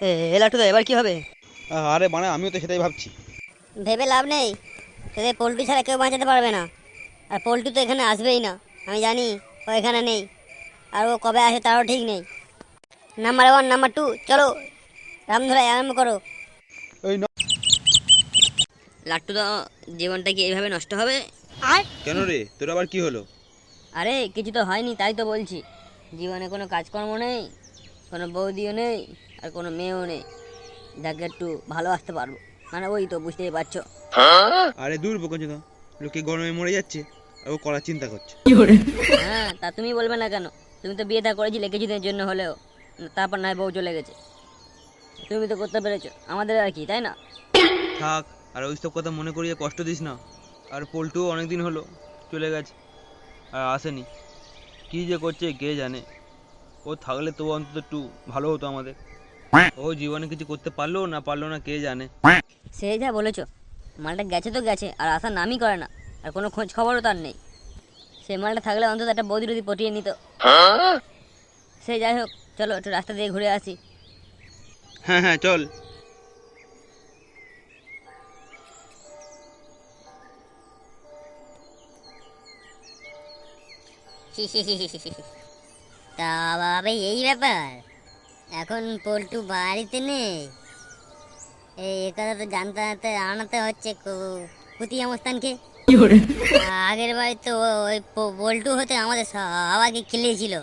এ এ লাটুদা এবার কি হবে? আরে মানে আমিও তো সেটাই ভাবছি। ভেবে লাভ নেই। তোদের পোল্ট্রি ছাড়া কেউ বাঁচাতে পারবে না। আর পোল্ট্রি তো এখানে আসবেই না। আমি জানি ও এখানে নেই। আর ও কবে আসে তারও ঠিক নেই। নাম্বার ওয়ান নাম্বার টু চলো রামধরাই আরম্ভ করো। ওই ন- লাট্টুদা জীবনটা কি এইভাবে নষ্ট হবে? কেন রে? তোর আবার কি হলো? আরে কিছু তো হয়নি তাই তো বলছি। জীবনে কোনো কাজকর্ম নেই কোনো বৌদিও নেই আর কোনো মেয়েও নেই। যাকে একটু ভালোবাসতে পারব। মানে ওই তো বুঝতেই পারছ। আরে দূর বকছ না লোকে গরমে মরে যাচ্ছে আর ও করার চিন্তা করছে। হ্যাঁ তা তুমি বলবে না কেন? তুমি তো বিয়ে থা করেছিলে কিছুদিনের জন্য হলেও। তারপর নয় বউ চলে গেছে। তুমি তো করতে পেরেছ। আমাদের আর কি তাই না? থাক আর ওইসব কথা মনে করিয়ে কষ্ট দিস না। আর পল্টু অনেক দিন হলো চলে গেছে আর আসেনি। কি যে করছে কে জানে? ও থাকলে তো অন্তত একটু ভালো হতো আমাদের। ও জীবনে কিছু করতে পারল না পারল না কে জানে। সেই যা বলেছ মালটা গেছে তো গেছে আর আসার নামই করে না আর কোনো খোঁজ খবরও তার নেই। সে মালটা থাকলে অন্তত একটা বৌদি রদি পটিয়ে নিত। সে যাই হোক চলো একটু রাস্তা দিয়ে ঘুরে আসি। হ্যাঁ হ্যাঁ চল। তা বাবা এই ব্যাপার। এখন পল্টু বাড়িতে নেই। এই কথা তো জানতে জানতে আনাতে হচ্ছে কুতি আমস্তানকে আগের বাড়ি তো ওই পল্টু হতে আমাদের সবাইকে খেলিয়েছিল।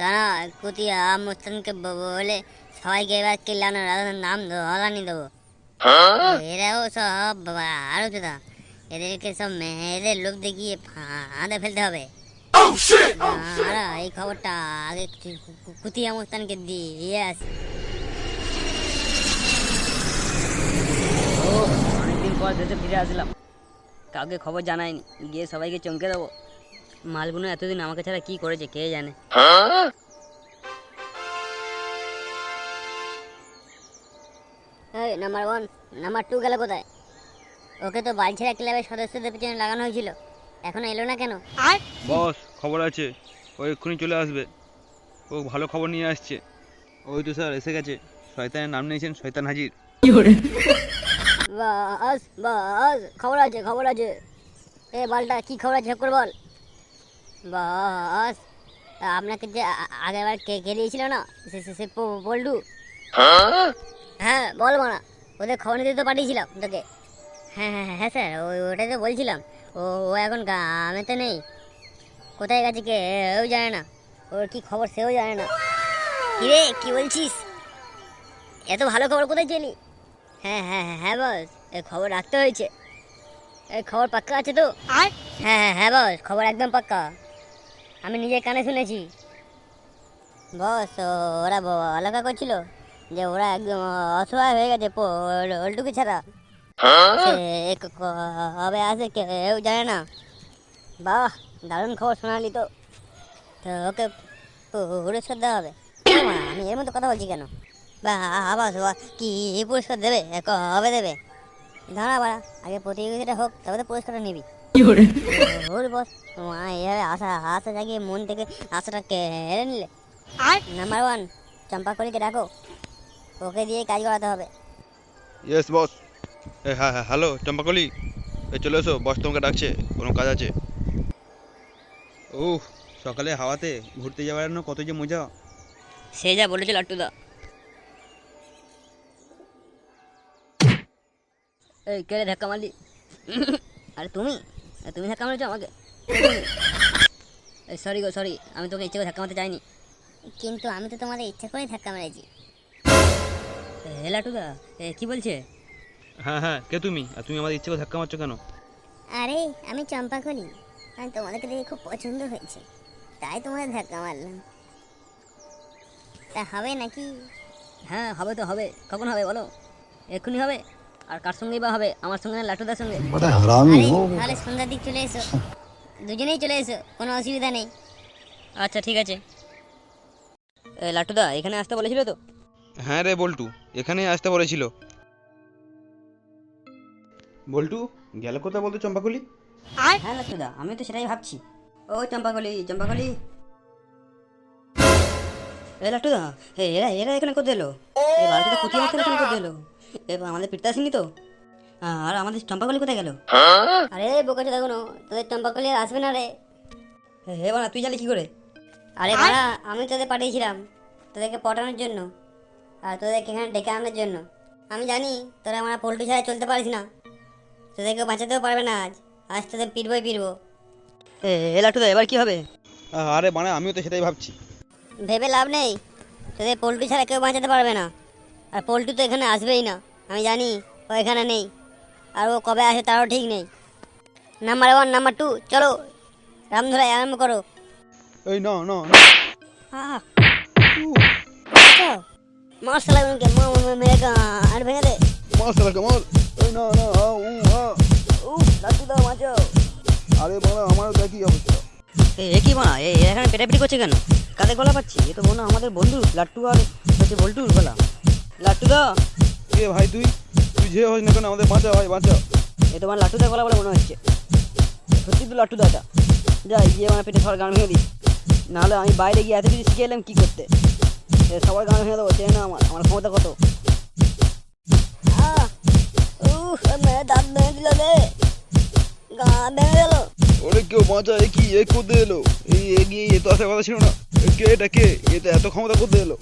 দাঁড়া কুতি আমস্তানকে বলে সবাইকে এবার কিল্লানো নাম ধরানি দেবো। এরাও সব আরও দাদা এদেরকে সব মেয়েদের লোক দেখিয়ে ফাঁদে ফেলতে হবে। এই খবরটা আগে কুতি আমস্তানকে দিয়ে আসি। অনেকদিন পর দেশে ফিরে আসলাম। কাউকে খবর জানাইনি। গিয়ে সবাইকে চমকে দেবো। মালগুলো এতদিন আমাকে ছাড়া কি করেছে কে জানে? নাম্বার ওয়ান নাম্বার টু গেল কোথায়? ওকে তো বাড়ি ছেড়ে ক্লাবের সদস্যদের পিছনে লাগানো হয়েছিল। এখন এলো না কেন? বস খবর আছে, ও এক্ষুনি চলে আসবে। ও ভালো খবর নিয়ে আসছে। ওই তো স্যার, এসে গেছে। শয়তানের নাম নিয়েছেন শয়তান হাজির। বাস বাস, খবর আছে খবর আছে। এ, বালটা, কি খবর আছে? করে বল। বাস, আপনাকে যে আ- আগের বার কে কে দিয়েছিল না? সে, সে- সে প- হ্যাঁ বল মানা ওদের খবর নিতে তো পাঠিয়েছিলাম তোকে। হ্যাঁ হ্যাঁ হ্যাঁ স্যার ওই ওটাই তো বলছিলাম। ও ও এখন গ্রামে তো নেই। কোথায় গেছে কেউ জানে না। ওর কি খবর সেও জানে না। কি রে কি বলছিস? এত ভালো খবর কোথায় চেলি হ্যাঁ হ্যাঁ হ্যাঁ হ্যাঁ বস এই খবর রাখতে হয়েছে। এই খবর পাক্কা আছে তো? হ্যাঁ হ্যাঁ হ্যাঁ বস খবর একদম পাক্কা। আমি নিজের কানে শুনেছি। বস ওরা আলাদা করছিল যে ওরা একদম অসহায় হয়ে গেছে ওলটুকু ছাড়া। ক- কবে আসে কেউ জানে না। বাহ দারুণ খবর শোনালি তো। তো ওকে পুরস্কার দেওয়া হবে। আমি এর মতো কথা বলছি কেন? বা আবার কি পুরস্কার দেবে? কবে দেবে? দাঁড়া বাড়া আগে প্রতিযোগিতাটা হোক তবে তো পুরস্কারটা নিবি। ওর বস মা এইভাবে আশা আশা জাগিয়ে মন থেকে আশাটা কেড়ে নিলে। নাম্বার ওয়ান চম্পাকলিকে ডাকো। ওকে দিয়ে কাজ করাতে হবে। ইয়েস বস হ্যাঁ হ্যাঁ হ্যালো চম্পাকলি। এ চলে এসো বস তোমাকে ডাকছে। কোনো কাজ আছে? ও সকালে হাওয়াতে ঘুরতে যাওয়ার জন্য কত যে মজা। সে যা বলেছে লাট্টুদা এই কে ধাক্কা মারলি? আরে তুমি? তুমি ধাক্কা মারছো আমাকে? সরি গো সরি আমি তোকে ইচ্ছে করে ধাক্কা মারতে চাইনি। কিন্তু আমি তো তোমাদের ইচ্ছা করে ধাক্কা মেরেছি। এ লাট্টুদা এ কি বলছে? হ্যাঁ হ্যাঁ কে তুমি? আর তুমি আমাদের ইচ্ছে করে ধাক্কা মারছো কেন? আরে আমি চম্পাকলি আমি তোমাদেরকে দেখে খুব পছন্দ হয়েছে। তাই তোমাদের ধাক্কা মারলাম। তা হবে নাকি? হ্যাঁ হবে তো হবে। কখন হবে বলো? এক্ষুনি হবে। আর কার সঙ্গেই বা হবে? আমার সঙ্গে না লাটুদার সঙ্গে? তাহলে সন্ধ্যার দিক চলে এসো। দুজনেই চলে এসো কোনো অসুবিধা নেই। আচ্ছা ঠিক আছে। লাটুদা এখানে আসতে বলেছিল তো? হ্যাঁ রে বল্টু এখানে আসতে বলেছিল। বল্টু গেল কোথায় বলতো চম্পাকুলি? হ্যাঁ লাট্টুদা আমি তো সেটাই ভাবছি। ও চম্পাকলি চম্পাকলি এ লাট্টুদা এ এরা এরা এখানে কোথায় এলো? এই বাড়িতে কুটি মাস্টার এখানে কোথায় এলো? এ আমাদের পিঠতে আসেনি তো? আর আমাদের চম্পাকলি কোথায় গেল? আরে বোকা চোদা কোনো তোদের চম্পাকলি আর আসবে না রে। হে বানা তুই জানি কি করে? আরে বাড়া আমি তোদের পাঠিয়েছিলাম তোদেরকে পটানোর জন্য আর তোদেরকে এখানে ডেকে আনার জন্য। আমি জানি তোরা আমার পোল্ট্রি ছাড়া চলতে পারিস না। তোদেরকে বাঁচাতেও পারবে না আজ। আজ তোদের পিটবই পিটবো লাট্টুদা এবার কি হবে আরে মানে আমিও তো সেটাই ভাবছি ভেবে লাভ নেই তোদের পোল্ট্রি ছাড়া কেউ বাঁচাতে পারবে না আর পোল্ট্রি তো এখানে আসবেই না আমি জানি ও এখানে নেই আর ও কবে আসে তারও ঠিক নেই নাম্বার ওয়ান নাম্বার টু চলো রামধরা আরম্ভ করো এই না না মার্শাল আগুনকে মেরে আর ভেঙে দে মার সালা কামাল এই না না উ আ। বাঁচাও আরে বাড়া আমারও দেখি অবস্থা? এ এ কি বানা এ এ এখানে পেটাপিটি করছে কেন? কাদের গলা পাচ্ছি? এ তো মনে আমাদের বন্ধু লাট্টু আর হচ্ছে বল্টুর গলা। লাট্টুদা কে ভাই তুই তুই যে হোস না কেন আমাদের বাঁচা ভাই বাঁচা এ তোমার লাট্টুদার গলা বলে মনে হচ্ছে। সত্যি তো গিয়ে পেটে সবার গান ভেঙে দিই। নাহলে আমি বাইরে গিয়ে এত কিছু শিখে এলাম কী করতে? সবার গান ভেঙে দেবো চেয়ে না আমার আমার ক্ষমতা কত? দাঁত ভেঙে দিল রে গা ভেঙে গেল ওরে কেউ বাঁচা এ কি? এ কোথায় এলো? এই এগিয়ে এ তো আসার কথা ছিল না। কে এটা কে? এ তো এত ক্ষমতা কোথায় এলো?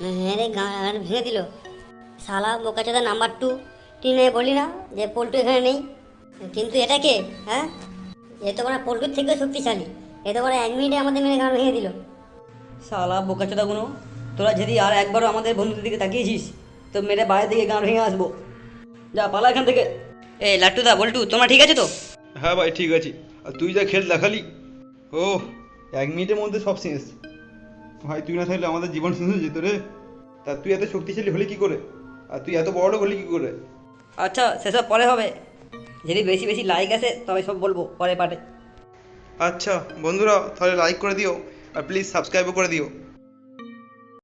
মেরে গা ভেঙে দিল। শালা বোকাচোদা নাম্বার টু টিনে বলি না যে পোল্টু এখানে নেই? কিন্তু এটা কে? হ্যাঁ? এ তো মানে পোল্টুর থেকেও শক্তিশালী। এ তো মানে এক মিনিটে আমাদের মেরে গান ভেঙে দিল। শালা বোকাচোদাগুলো তোরা যদি আর একবারও আমাদের বন্ধুদের দিকে তাকিয়েছিস তো মেরে বাইরে থেকে গান ভেঙে আসব। যা পালা এখান থেকে। এ লাট্টুদা বল্টু তোমরা ঠিক আছে তো? হ্যাঁ ভাই ঠিক আছে। আর তুই যা খেল দেখালি। ও এক মিনিটের মধ্যে সব শেষ। ভাই তুই না থাকলে আমাদের জীবন শেষ হয়ে যেত রে। তা তুই এত শক্তিশালী হলি কি করে? আর তুই এত বড় হলি কি করে? আচ্ছা সেসব পরে হবে। যদি বেশি বেশি লাইক আসে তবে সব বলব পরে পাটে আচ্ছা বন্ধুরা তাহলে লাইক করে দিও। আর প্লিজ সাবস্ক্রাইবও করে দিও।